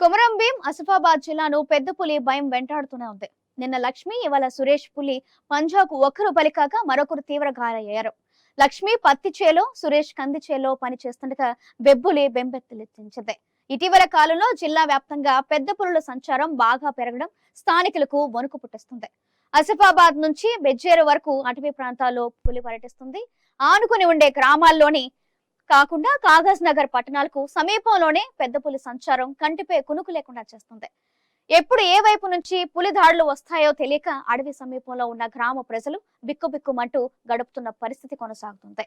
కొమరం భీం ఆసిఫాబాద్ జిల్లాను పెద్ద పులి భయం వెంటాడుతూనే ఉంది. నిన్న లక్ష్మి ఇవాళ సురేష్ పులి పంజాకు ఒకరు బలికాక మరొకరు తీవ్ర గాయాలయ్యారు లక్ష్మి పత్తి చేలో సురేష్ కంది చేలో పని చేస్తుండగా బెబ్బులి బెంబెత్తులెత్తించింది. ఇటీవల కాలంలో జిల్లా వ్యాప్తంగా పెద్ద పులుల సంచారం బాగా పెరగడం స్థానికులకు వణుకు పుట్టిస్తుంది. ఆసిఫాబాద్ నుంచి బెజ్జేరు వరకు అటవీ ప్రాంతాల్లో పులి పర్యటిస్తుంది. ఆనుకుని ఉండే గ్రామాల్లోని కాకుండా కాగజ్ నగర్ పట్టణాలకు సమీపంలోనే పెద్ద పులి సంచారం కంటిపై కునుకు లేకుండా చేస్తుంది. ఎప్పుడు ఏ వైపు నుంచి పులి దాడులు వస్తాయో తెలియక అడవి సమీపంలో ఉన్న గ్రామ ప్రజలు బిక్కుబిక్కుమంటూ గడుపుతున్న పరిస్థితి కొనసాగుతుంది.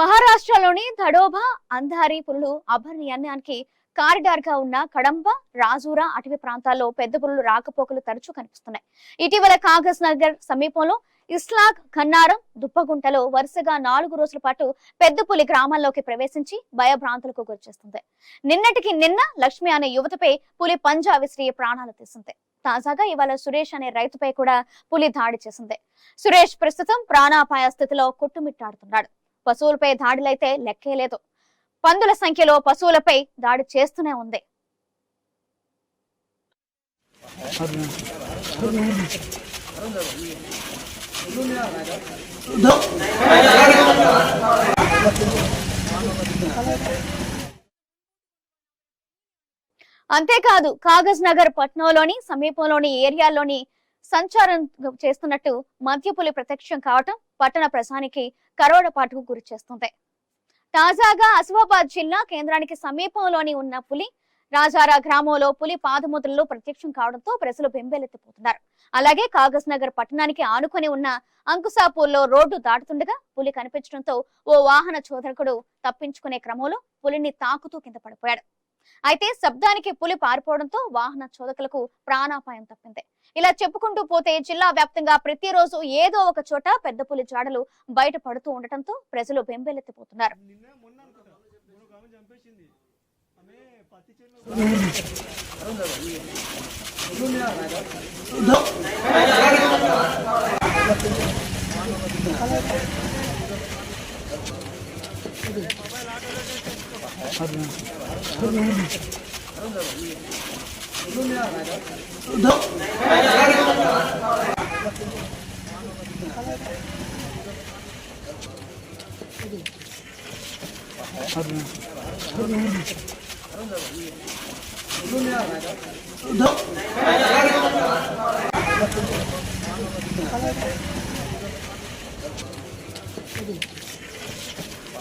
మహారాష్ట్రలోని ధడోబా అంధారి పులులు అభయారణ్యానికి కారిడార్గా ఉన్న కడంబ రాజూరా అటవీ ప్రాంతాల్లో పెద్ద పులులు రాకపోకలు తరచూ కనిపిస్తున్నాయి. ఇటీవల కాగజ్ నగర్ సమీపంలో ఇస్లాక్ ఖన్నారం దుప్పగుంటలో వరుసగా నాలుగు రోజుల పాటు పెద్ద పులి గ్రామాల్లోకి ప్రవేశించి భయభ్రాంతులకు గురిచేస్తుంది. నిన్నటికి నిన్న లక్ష్మి అనే యువతపై పులి పంజా విసిరి ప్రాణాలు తీసింది. తాజాగా ఇవాళ సురేష్ అనే రైతుపై కూడా పులి దాడి చేసింది. సురేష్ ప్రస్తుతం ప్రాణాపాయ స్థితిలో కొట్టుమిట్టాడుతున్నాడు. పశువులపై దాడులైతే లెక్కే లేదు. పందుల సంఖ్యలో పశువులపై దాడి చేస్తూనే ఉంది. అంతేకాదు కాగజ్ నగర్ పట్నంలోని సమీపంలోని ఏరియాలోని సంచారం చేస్తున్నట్టు మద్యపులి ప్రత్యక్షం కావటం పట్టణ ప్రజానికి కరోడపాటుకు గురి చేస్తుంది. తాజాగా ఆసిఫాబాద్ జిల్లా కేంద్రానికి సమీపంలోని ఉన్న పులి రాజారా గ్రామంలో పులి పాదముద్రలు ప్రత్యక్షం కావడంతో ప్రజలు బెంబేలెత్తిపోతున్నారు. అలాగే కాగజ్ నగర్ పట్టణానికి ఆనుకొని ఉన్న అంకుసాపూర్లో రోడ్డు దాటుతుండగా పులి కనిపించడంతో ఓ వాహన చోదకుడు తప్పించుకునే క్రమంలో పులిని తాకుతూ కింద పడిపోయాడు. అయితే శబ్దానికి పులి పారిపోవడంతో వాహన చోదకులకు ప్రాణాపాయం తప్పింది. ఇలా చెప్పుకుంటూ పోతే జిల్లా వ్యాప్తంగా ప్రతిరోజు ఏదో ఒక చోట పెద్ద పులి జాడలు బయట పడుతూ ఉండటంతో ప్రజలు బెంబేలెత్తిపోతున్నారు. మొన్న అనుకుంటా మొన్న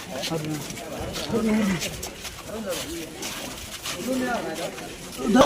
ఒక ఆమె చంపేసింది ఆమె పత్తి చేనులో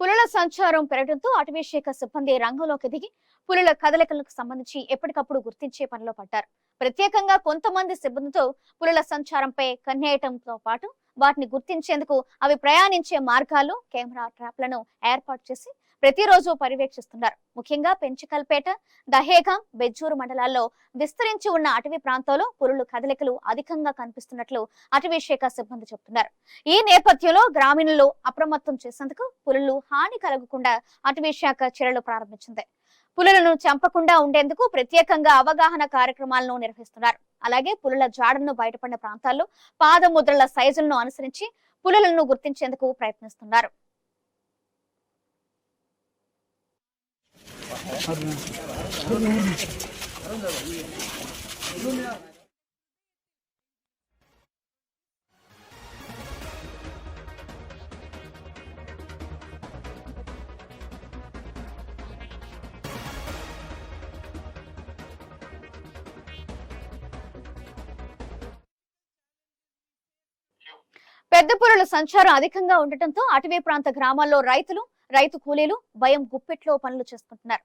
పులుల సంచారం పెరగడంతో అటవీ శాఖ సిబ్బంది రంగంలోకి దిగి పులుల కదలికలకు సంబంధించి ఎప్పటికప్పుడు గుర్తించే పనిలో పడ్డారు. ప్రత్యేకంగా కొంతమంది సిబ్బందితో పులుల సంచారంపై కన్నేయటంతో పాటు వాటిని గుర్తించేందుకు అవి ప్రయాణించే మార్గాల్లో కెమెరా ట్రాప్లను ఏర్పాటు చేసి ప్రతిరోజు పర్యవేక్షిస్తున్నారు. ముఖ్యంగా పెంచికల్పేట దహేగా బెజ్జూరు మండలాల్లో విస్తరించి ఉన్న అటవీ ప్రాంతాల్లో పులులు కదలికలు అధికంగా కనిపిస్తున్నట్లు అటవీ శాఖ సిబ్బంది చెబుతున్నారు ఈ నేపథ్యంలో గ్రామీణులు అప్రమత్తం చేసేందుకు పులులు హాని కలగకుండా అటవీ శాఖ చర్యలు ప్రారంభించింది. పులులను చంపకుండా ఉండేందుకు ప్రత్యేకంగా అవగాహన కార్యక్రమాలను నిర్వహిస్తున్నారు. అలాగే పులుల జాడను బయటపడిన ప్రాంతాల్లో పాదముద్రల సైజులను అనుసరించి పులులను గుర్తించేందుకు ప్రయత్నిస్తున్నారు. పెద్ద పులుల సంచారం అధికంగా ఉండటంతో అటవీ ప్రాంత గ్రామాల్లో రైతులు రైతు కూలీలు భయం గుప్పెట్లో పనులు చేసుకుంటున్నారు.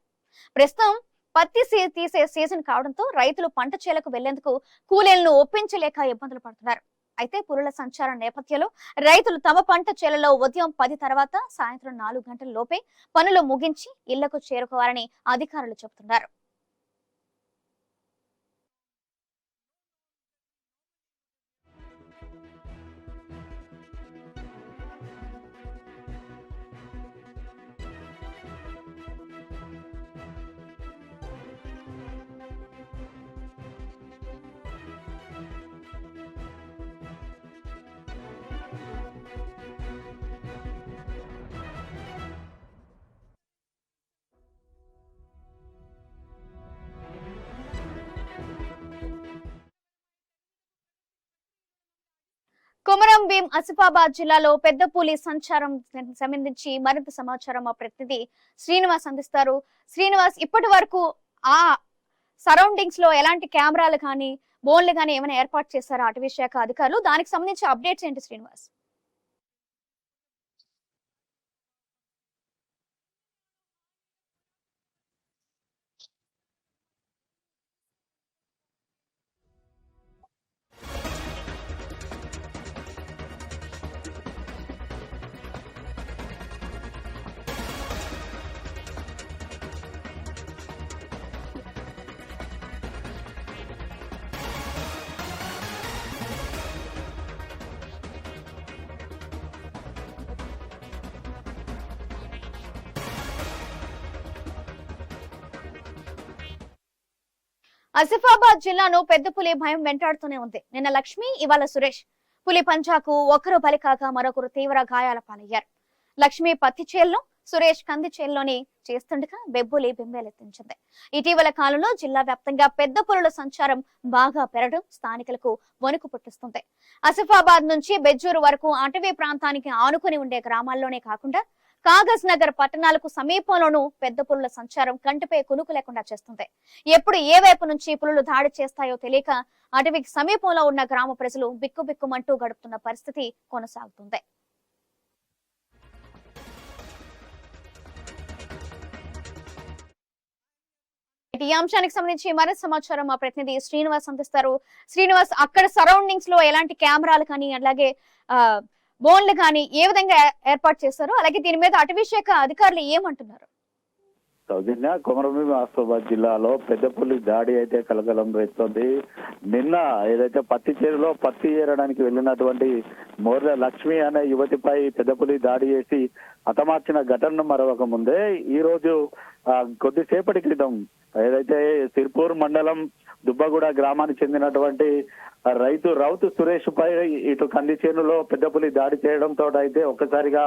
ప్రస్తుతం పత్తి సీ- తీసే సీజన్ కావడంతో రైతులు పంట చేలకు వెళ్ళేందుకు కూలీలను ఒప్పించలేక ఇబ్బందులు పడుతున్నారు. అయితే పురుల సంచారం నేపథ్యంలో రైతులు తమ పంట చేలలో ఉదయం పది తర్వాత సాయంత్రం నాలుగు గంటల లోపే పనులు ముగించి ఇళ్ళకు చేరుకోవాలని అధికారులు చెబుతున్నారు. కొమరం భీం అసిఫాబాద్ జిల్లాలో పెద్ద పులి సంచారం సంబంధించి మరింత సమాచారం మా ప్రతినిధి శ్రీనివాస్ అందిస్తారు. శ్రీనివాస్ ఇప్పటి వరకు ఆ సరౌండింగ్స్లో ఎలాంటి కెమెరాలు కానీ బోన్లు కానీ ఏమైనా ఏర్పాటు చేశారా అటవీ శాఖ అధికారులు? దానికి సంబంధించి అప్డేట్స్ ఏంటి శ్రీనివాస్? ఆసిఫాబాద్ జిల్లాను పెద్ద పులి భయం వెంటాడుతూనే ఉంది. నిన్న లక్ష్మి ఇవాళ సురేష్. పులి పంజాకు ఒకరు బలి కాగా మరొకరు తీవ్ర గాయాల పాలయ్యారు. లక్ష్మి పత్తి చేల్లో సురేష్ కంది చేల్లోని చేస్తుండగా బెబ్బులి బింబేలెత్తించింది. ఇటీవల కాలంలో జిల్లా వ్యాప్తంగా పెద్ద పులుల సంచారం బాగా పెరగడం స్థానికులకు వణుకు పుట్టిస్తుంది. ఆసిఫాబాద్ నుంచి బెజ్జూరు వరకు అటవీ ప్రాంతానికి ఆనుకుని ఉండే గ్రామాల్లోనే కాకుండా కాగజ్ నగర్ పట్టణాలకు సమీపంలోనూ పెద్ద పులుల సంచారం కంటిపై కునుకు లేకుండా చేస్తుంది. ఎప్పుడు ఏ వైపు నుంచి పులులు దాడి చేస్తాయో తెలియక అటవికి సమీపంలో ఉన్న గ్రామ ప్రజలు బిక్కుబిక్కుమంటూ గడుపుతున్న పరిస్థితి కొనసాగుతుంది. ఈ అంశానికి సంబంధించి మరింత సమాచారం మా ప్రతినిధి శ్రీనివాస్ అందిస్తారు. శ్రీనివాస్ అక్కడ సరౌండింగ్స్లో ఎలాంటి కెమెరాలు కానీ అలాగే ఆ బోన్లు కానీ ఏ విధంగా ఏర్పాటు చేస్తారు అలాగే దీని మీద అటవీ శాఖ అధికారులు ఏమంటున్నారు? సౌజన్య కొమరభీం ఆసిఫాబాద్ జిల్లాలో పెద్దపల్లి దాడి అయితే కలకలం రేస్తుంది నిన్న ఏదైతే పత్తి చేరులో పత్తి ఏరడానికి వెళ్ళినటువంటి మోర్ల లక్ష్మి అనే యువతిపై పెద్దపల్లి దాడి చేసి హతమార్చిన ఘటనను మరొక ముందే ఈ రోజు కొద్దిసేపటి క్రితం ఏదైతే సిర్పూర్ మండలం దుబ్బగూడ గ్రామానికి చెందినటువంటి రైతు రౌతు సురేష్ పై ఇటు కంది చేనులో పెద్ద పులి దాడి చేయడంతో అయితే ఒక్కసారిగా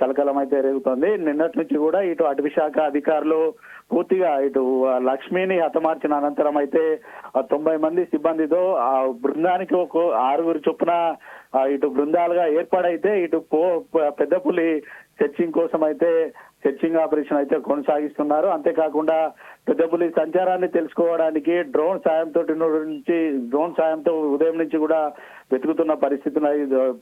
కలకలం అయితే రేగుతోంది నిన్నటి నుంచి కూడా ఇటు అటవీ శాఖ అధికారులు పూర్తిగా ఇటు లక్ష్మిని హతమార్చిన అనంతరం అయితే తొంభై మంది సిబ్బందితో ఆ బృందానికి ఒక ఆరుగురు చొప్పున ఇటు బృందాలుగా ఏర్పాడైతే ఇటు పో పెద్ద పులి సెర్చింగ్ కోసం అయితే సెర్చింగ్ ఆపరేషన్ అయితే కొనసాగిస్తున్నారు. అంతేకాకుండా పెద్ద సంచారాన్ని తెలుసుకోవడానికి డ్రోన్ సాయంతో నుంచి డ్రోన్ సాయంతో ఉదయం నుంచి కూడా వెతుకుతున్న పరిస్థితులు అయితే-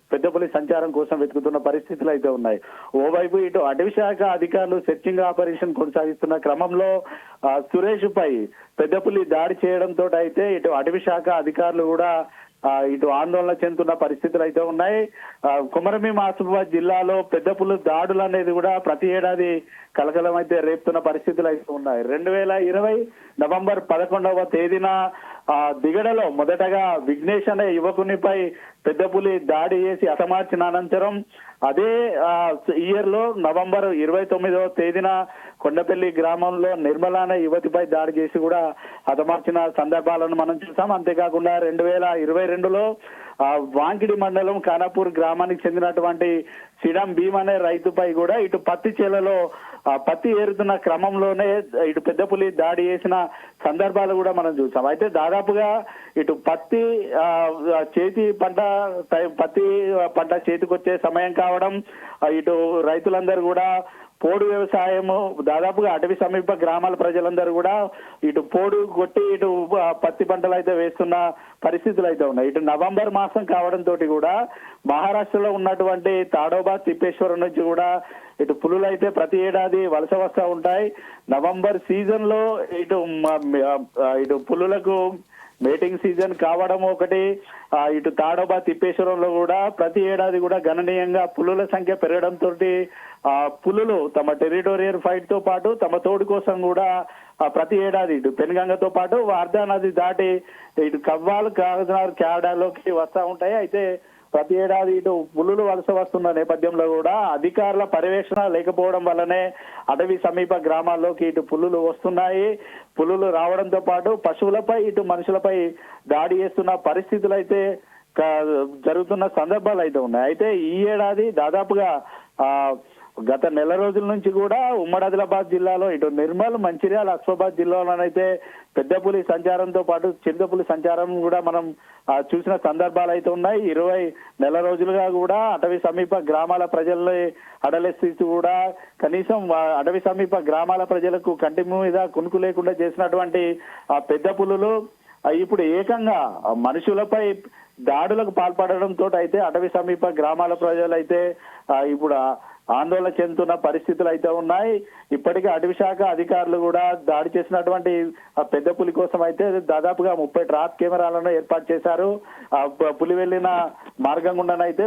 సంచారం కోసం వెతుకుతున్న పరిస్థితులు అయితే ఉన్నాయి. ఓవైపు ఇటు అటవీ శాఖ అధికారులు సెర్చింగ్ ఆపరేషన్ కొనసాగిస్తున్న క్రమంలో సురేష్ పై పెద్ద దాడి చేయడంతో అయితే ఇటు అటవీ శాఖ అధికారులు కూడా ఇటు ఆందోళన చెందుతున్న పరిస్థితులు అయితే ఉన్నాయి. ఆ, కుమరభీం ఆసిఫాబాద్ జిల్లాలో పెద్ద పులు దాడులు అనేది కూడా ప్రతి ఏడాది కలకలం అయితే రేపుతున్న పరిస్థితులు అయితే ఉన్నాయి. రెండు వేల ఇరవై నవంబర్ పదకొండవ తేదీన ఆ దిగడలో మొదటగా విఘ్నేష్ అనే యువకునిపై పెద్ద పులి దాడి చేసి అసమార్చిన అనంతరం అదే ఇయర్లో నవంబర్ ఇరవై తొమ్మిదవ తేదీన కొండపల్లి గ్రామంలో నిర్మల అనే యువతిపై దాడి చేసి కూడా హతమార్చిన సందర్భాలను మనం చూసాం. అంతేకాకుండా రెండు వేల ఇరవై రెండులో వాంకిడి మండలం ఖానాపూర్ గ్రామానికి చెందినటువంటి సిడం భీమ్ అనే రైతుపై కూడా ఇటు పత్తి చేలలో పత్తి ఏరుతున్న క్రమంలోనే ఇటు పెద్ద పులి దాడి చేసిన సందర్భాలు కూడా మనం చూసాం. అయితే దాదాపుగా ఇటు పత్తి చేతి పంట టై- పత్తి పంట చేతికొచ్చే సమయం కావడం ఇటు రైతులందరూ కూడా పోడు వ్యవసాయము దాదాపుగా అటవీ సమీప గ్రామాల ప్రజలందరూ కూడా ఇటు పోడు కొట్టి ఇటు పత్తి పంటలు అయితే వేస్తున్న పరిస్థితులు అయితే ఉన్నాయి. ఇటు నవంబర్ మాసం కావడంతో కూడా మహారాష్ట్రలో ఉన్నటువంటి తాడోబా తిప్పేశ్వరం నుంచి కూడా ఇటు పులులు అయితే ప్రతి ఏడాది వలస వస్తూ ఉంటాయి. నవంబర్ సీజన్లో ఇటు ఇటు పులులకు మేటింగ్ సీజన్ కావడం ఒకటి. ఇటు తాడోబా తిప్పేశ్వరంలో కూడా ప్రతి ఏడాది కూడా గణనీయంగా పులుల సంఖ్య పెరగడంతో ఆ పులులు తమ టెరిటోరియల్ ఫైట్తో పాటు తమ తోడు కోసం కూడా ప్రతి ఏడాది ఇటు పెనుగంగతో పాటు వార్దా నది దాటి ఇటు కవ్వాలు కాగజనార్ క్యాడాలోకి వస్తూ ఉంటాయి. అయితే ప్రతి ఏడాది ఇటు పులులు వలస వస్తున్న నేపథ్యంలో కూడా అధికారుల పర్యవేక్షణ లేకపోవడం వల్లనే అటవీ సమీప గ్రామాల్లోకి ఇటు పులులు వస్తున్నాయి. పులులు రావడంతో పాటు పశువులపై ఇటు మనుషులపై దాడి చేస్తున్న పరిస్థితులు అయితే జరుగుతున్న సందర్భాలు అయితే ఉన్నాయి. అయితే ఈ ఏడాది దాదాపుగా ఆ గత నెల రోజుల నుంచి కూడా ఉమ్మడి ఆదిలాబాద్ జిల్లాలో ఇటు నిర్మల్ మంచిర్యాల అస్ఫాబాద్ జిల్లాలోనైతే పెద్దపులి సంచారంతో పాటు చిన్నపులి సంచారం కూడా మనం చూసిన సందర్భాలు అయితే ఉన్నాయి. ఇరవై నెల రోజులుగా కూడా అటవీ సమీప గ్రామాల ప్రజల్ని అడలెస్థితి కూడా కనీసం అటవీ సమీప గ్రామాల ప్రజలకు కంటి మీద కునుకు లేకుండా చేసినటువంటి ఆ పెద్ద పులులు ఇప్పుడు ఏకంగా మనుషులపై దాడులకు పాల్పడడంతో అయితే అటవీ సమీప గ్రామాల ప్రజలైతే ఇప్పుడు ఆందోళన చెందుతున్న పరిస్థితులు అయితే ఉన్నాయి. ఇప్పటికే అటవీ శాఖ అధికారులు కూడా దాడి చేసినటువంటి ఆ పెద్ద పులి కోసం అయితే దాదాపుగా ముప్పై ట్రాప్ కెమెరాలను ఏర్పాటు చేశారు. ఆ పులి వెళ్ళిన మార్గం గుండానైతే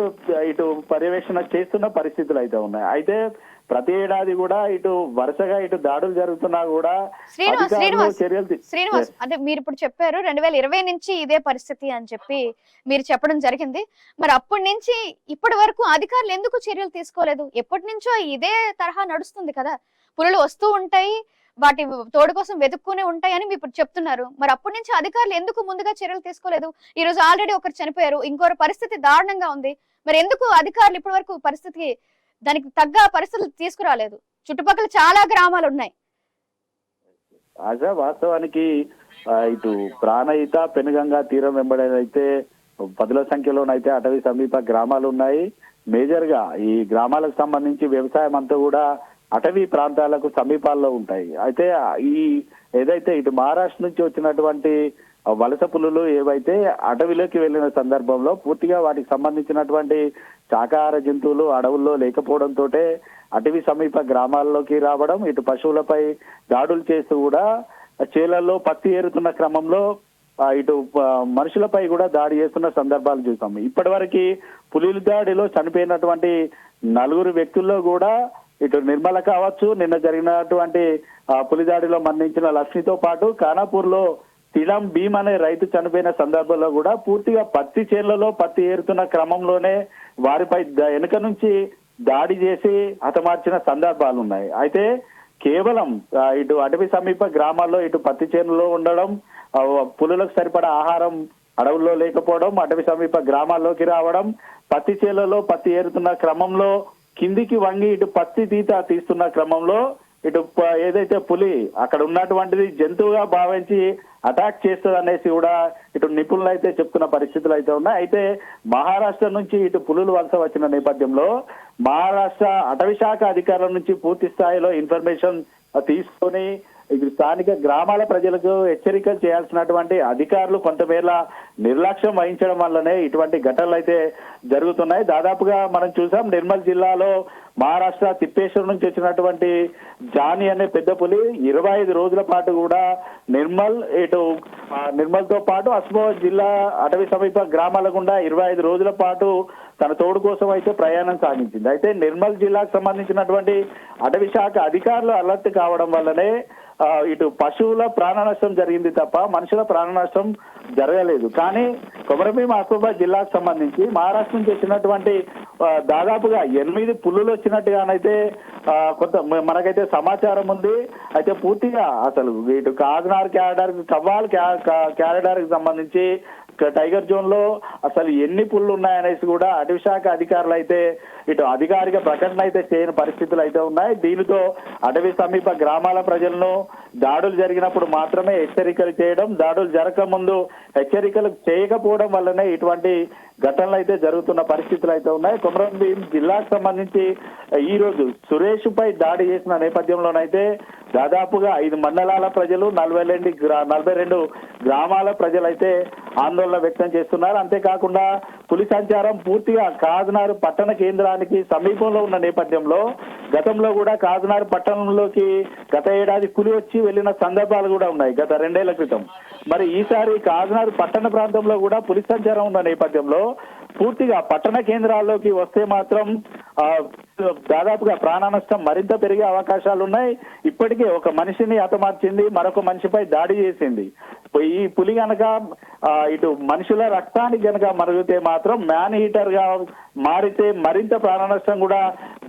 ఇటు పర్యవేక్షణ చేస్తున్న పరిస్థితులు అయితే ఉన్నాయి. అయితే ప్రతి ఏడాది కూడా ఇటు వరుసగా ఇటు దాడులు జరుగుతున్నా కూడా శ్రీనివాస్ చర్యలు అదే మీరు ఇప్పుడు చెప్పారు రెండు వేల ఇరవై నుంచి ఇదే పరిస్థితి అని చెప్పి మీరు చెప్పడం జరిగింది. మరి అప్పటి నుంచి ఇప్పటి వరకు అధికారులు ఎందుకు చర్యలు తీసుకోలేదు? ఎప్పటి నుంచో ఇదే తరహా నడుస్తుంది కదా. పులులు వస్తూ ఉంటాయి వాటి తోడు కోసం వెతుక్కునే ఉంటాయి అని మీరు ఇప్పుడు చెప్తున్నారు. మరి అప్పటి నుంచి అధికారులు ఎందుకు ముందుగా చర్యలు తీసుకోలేదు? ఈ రోజు ఆల్రెడీ ఒకరు చనిపోయారు ఇంకొక పరిస్థితి దారుణంగా ఉంది. మరి ఎందుకు అధికారులు ఇప్పటి వరకు పరిస్థితికి దానికి తగ్గ పరిస్థితులు తీసుకురాలేదు. చుట్టుపక్కల చాలా గ్రామాలు ఉన్నాయి ఆశా వాస్తవానికి ఇటు ప్రాణహిత పెనుగంగా తీరం వెంబడైతే పదుల సంఖ్యలోనైతే అటవీ సమీప గ్రామాలు ఉన్నాయి మేజర్గా ఈ గ్రామాలకు సంబంధించి వ్యవసాయం అంతా కూడా అటవీ ప్రాంతాలకు సమీపాల్లో ఉంటాయి. అయితే ఈ ఏదైతే ఇటు మహారాష్ట్ర నుంచి వచ్చినటువంటి వలస పులులు ఏవైతే అటవిలోకి వెళ్ళిన సందర్భంలో పూర్తిగా వాటికి సంబంధించినటువంటి శాకాహార జంతువులు అడవుల్లో లేకపోవడంతో అటవీ సమీప గ్రామాల్లోకి రావడం ఇటు పశువులపై దాడులు చేస్తూ కూడా చేలల్లో పత్తి ఏరుతున్న క్రమంలో ఇటు మనుషులపై కూడా దాడి చేస్తున్న సందర్భాలు చూసాం. ఇప్పటి వరకు పులిల దాడిలో చనిపోయినటువంటి నలుగురు వ్యక్తుల్లో కూడా ఇటు నిర్మల కావచ్చు నిన్న జరిగినటువంటి పులిదాడిలో మరణించిన లక్ష్మితో పాటు ఖానాపూర్లో తిలం భీమ్ అనే రైతు చనిపోయిన సందర్భంలో కూడా పూర్తిగా పత్తి చేనులలో పత్తి ఏరుతున్న క్రమంలోనే వారిపై వెనుక నుంచి దాడి చేసి హతమార్చిన సందర్భాలు ఉన్నాయి. అయితే కేవలం ఇటు అటవీ సమీప గ్రామాల్లో ఇటు పత్తి చేనులో ఉండడం పులులకు సరిపడా ఆహారం అడవుల్లో లేకపోవడం అటవీ సమీప గ్రామాల్లోకి రావడం పత్తి చేలలో పత్తి ఏరుతున్న క్రమంలో కిందికి వంగి ఇటు పత్తి తీత తీస్తున్న క్రమంలో ఇటు ఏదైతే పులి అక్కడ ఉన్నటువంటిది జంతువుగా భావించి అటాక్ చేస్తుంది అనేసి కూడా ఇటు నిపుణులు అయితే చెప్తున్న పరిస్థితులు అయితే ఉన్నాయి. అయితే మహారాష్ట్ర నుంచి ఇటు పులులు వలస వచ్చిన నేపథ్యంలో మహారాష్ట్ర అటవీ శాఖ అధికారుల నుంచి పూర్తి స్థాయిలో ఇన్ఫర్మేషన్ తీసుకొని ఇటు స్థానిక గ్రామాల ప్రజలకు హెచ్చరికలు చేయాల్సినటువంటి అధికారులు కొంతమేర నిర్లక్ష్యం వహించడం వల్లనే ఇటువంటి ఘటనలు అయితే జరుగుతున్నాయి. దాదాపుగా మనం చూసాం నిర్మల్ జిల్లాలో మహారాష్ట్ర తిప్పేశ్వరం నుంచి వచ్చినటువంటి జాని అనే పెద్ద పులి ఇరవై ఐదు రోజుల పాటు కూడా నిర్మల్ ఇటు నిర్మల్తో నిర్మల్తో పాటు అస్మాబాద్ జిల్లా అటవీ సమీప గ్రామాల గుండా ఇరవై ఐదు రోజుల పాటు తన తోడు కోసం అయితే ప్రయాణం సాగించింది. అయితే నిర్మల్ జిల్లాకు సంబంధించినటువంటి అటవీ శాఖ అధికారులు అలర్ట్ కావడం వల్లనే ఇటు పశువుల ప్రాణ నష్టం జరిగింది తప్ప మనుషుల ప్రాణ నష్టం జరగలేదు. కానీ కొమరభీం ఆసిఫాబాద్ జిల్లాకు సంబంధించి మహారాష్ట్ర నుంచి వచ్చినటువంటి దాదాపుగా ఎనిమిది పుల్లులు వచ్చినట్టుగానైతే కొంత మనకైతే సమాచారం ఉంది. అయితే పూర్తిగా అసలు ఇటు కాకినాడ క్యారిడార్ కవ్వాల్ క్యారిడార్కి సంబంధించి టైగర్ జోన్లో అసలు ఎన్ని పుల్లు ఉన్నాయనేసి కూడా అటవీ శాఖ అధికారులు అయితే ఇటు అధికారిక ప్రకటన అయితే చేయని పరిస్థితులు అయితే ఉన్నాయి. దీనితో అటవీ సమీప గ్రామాల ప్రజలను దాడులు జరిగినప్పుడు మాత్రమే హెచ్చరికలు చేయడం దాడులు జరగకముందు హెచ్చరికలు చేయకపోవడం వల్లనే ఇటువంటి ఘటనలు అయితే జరుగుతున్న పరిస్థితులు అయితే ఉన్నాయి. కొమరంభీం జిల్లాకు సంబంధించి ఈ రోజు సురేష్ పై దాడి చేసిన నేపథ్యంలోనైతే దాదాపుగా ఐదు మండలాల ప్రజలు నలభై రెండు గ్రా- నలభై రెండు గ్రామాల ప్రజలైతే ఆందోళన వ్యక్తం చేస్తున్నారు. అంతేకాకుండా పులి సంచారం పూర్తిగా కాకినాడ పట్టణ కేంద్రానికి సమీపంలో ఉన్న నేపథ్యంలో గతంలో కూడా కాకినాడ పట్టణంలోకి గత ఏడాది పులి వచ్చి వెళ్ళిన సందర్భాలు కూడా ఉన్నాయి గత రెండేళ్ళ క్రితం. మరి ఈసారి కాకినారు పట్టణ ప్రాంతంలో కూడా పులి సంచారం ఉన్న నేపథ్యంలో పూర్తిగా పట్టణ కేంద్రాల్లోకి వస్తే మాత్రం దాదాపుగా ప్రాణ నష్టం మరింత పెరిగే అవకాశాలు ఉన్నాయి ఇప్పటికే ఒక మనిషిని హతమార్చింది మరొక మనిషిపై దాడి చేసింది. ఈ పులి గనక ఇటు మనుషుల రక్తానికి గనక మరుగుతే మాత్రం మ్యాన్ హీటర్గా మారితే మరింత ప్రాణ నష్టం కూడా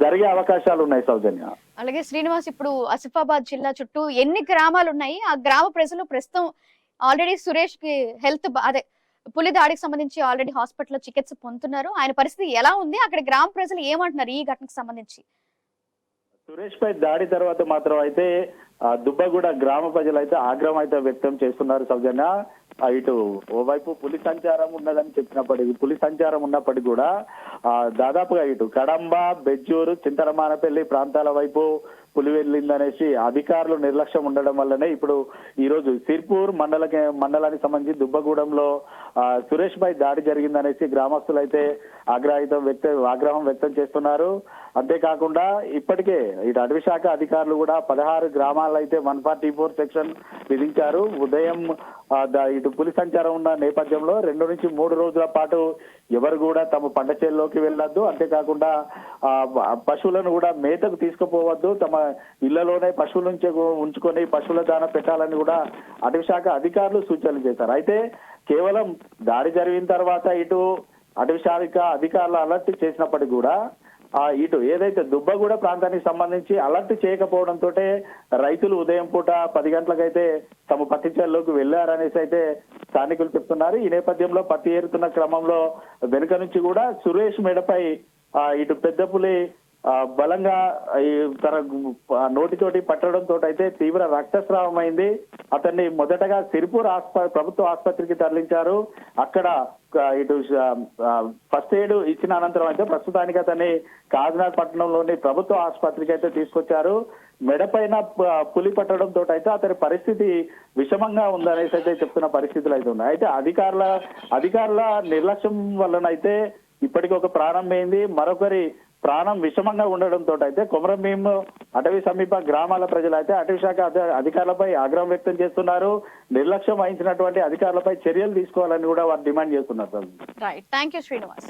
జరిగే అవకాశాలు ఉన్నాయి సౌజన్య. అలాగే శ్రీనివాస్ ఇప్పుడు ఆసిఫాబాద్ జిల్లా చుట్టూ ఎన్ని గ్రామాలు ఉన్నాయి ఆ గ్రామ ప్రజలు ప్రస్తుతం ఆల్రెడీ సురేష్కి హెల్త్ అదే పులి దాడికి సంబంధించి ఆల్రెడీ హాస్పిటల్లో చికిత్స పొందుతున్నారు. ఆయన పరిస్థితి ఎలా ఉంది? అక్కడ గ్రామ ప్రజలు ఏమంటున్నారు ఈ ఘటనకు సంబంధించి? సురేష్ పై దాడి తర్వాత మాత్రం అయితే దుబ్బగూడ గ్రామ ప్రజలు అయితే ఆగ్రహం అయితే వ్యక్తం చేస్తున్నారు సౌజన్య. ఇటు ఓవైపు పులి సంచారం ఉన్నదని చెప్పినప్పటికీ పులి సంచారం ఉన్నప్పటికీ కూడా దాదాపుగా ఇటు కడంబ బెజ్జూరు చింతరమానపల్లి ప్రాంతాల వైపు పులి వెళ్ళిందనేసి అధికారులు నిర్లక్ష్యం ఉండడం వల్లనే ఇప్పుడు ఈ రోజు సిర్పూర్ మండల మండలానికి సంబంధించి దుబ్బగూడెంలో ఆ, సురేష్ పై దాడి జరిగిందనేసి గ్రామస్తులు అయితే ఆగ్రహితం వ్యక్త ఆగ్రహం వ్యక్తం చేస్తున్నారు. అంతేకాకుండా ఇప్పటికే ఇటు అటవీ శాఖ అధికారులు కూడా పదహారు గ్రామాల్లో అయితే వన్ ఫార్టీ ఫోర్ సెక్షన్ విధించారు. ఉదయం ఇటు పులి సంచారం ఉన్న నేపథ్యంలో రెండు నుంచి మూడు రోజుల పాటు ఎవరు కూడా తమ పంట చేల్లోకి వెళ్ళొద్దు. అంతేకాకుండా పశువులను కూడా మేతకు తీసుకుపోవద్దు. తమ ఇళ్ళలోనే పశువుల నుంచి ఉంచుకొని పశువుల దాన పెట్టాలని కూడా అటవీ శాఖ అధికారులు సూచనలు చేశారు. అయితే కేవలం దాడి జరిగిన తర్వాత ఇటు అటవీ శాఖ అధికారులు అలర్ట్ చేసినప్పటికీ కూడా ఇటు ఏదైతే దుబ్బగూడ ప్రాంతానికి సంబంధించి అలర్ట్ చేయకపోవడంతో రైతులు ఉదయం పూట పది గంటలకైతే తమ పత్తి చేల్లోకి వెళ్ళారనేసి అయితే స్థానికులు చెప్తున్నారు. ఈ నేపథ్యంలో పత్తి ఏరుతున్న క్రమంలో వెనుక నుంచి కూడా సురేష్ మెడపై ఇటు పెద్దపులి ఆ, బలంగా తన నోటితోటి పట్టడంతో అయితే తీవ్ర రక్తస్రావం అయింది. అతన్ని మొదటగా సిరిపూర్ ఆస్ప ప్రభుత్వ ఆసుపత్రికి తరలించారు. అక్కడ ఇటు ఫస్ట్ ఎయిడ్ ఇచ్చిన అనంతరం అయితే ప్రస్తుతానికి అతన్ని కాకినాడ పట్టణంలోని ప్రభుత్వ ఆసుపత్రికి అయితే తీసుకొచ్చారు. మెడపైన పులి పట్టడంతో అయితే అతని పరిస్థితి విషమంగా ఉందనేసి అయితే చెప్తున్న పరిస్థితులు అయితే ఉన్నాయి. అయితే అధికారుల అధికారుల నిర్లక్ష్యం వల్లనైతే ఇప్పటికి ఒక ప్రారంభమైంది. మరొకరి ప్రాణం విషమంగా ఉండడంతో అయితే కొమరంభీం అటవీ సమీప గ్రామాల ప్రజలు అయితే అటవీ శాఖ అధికారులపై ఆగ్రహం వ్యక్తం చేస్తున్నారు. నిర్లక్ష్యం వహించినటువంటి అధికారులపై చర్యలు తీసుకోవాలని కూడా వారు డిమాండ్ చేస్తున్నారు sir. Right thank you Srinivas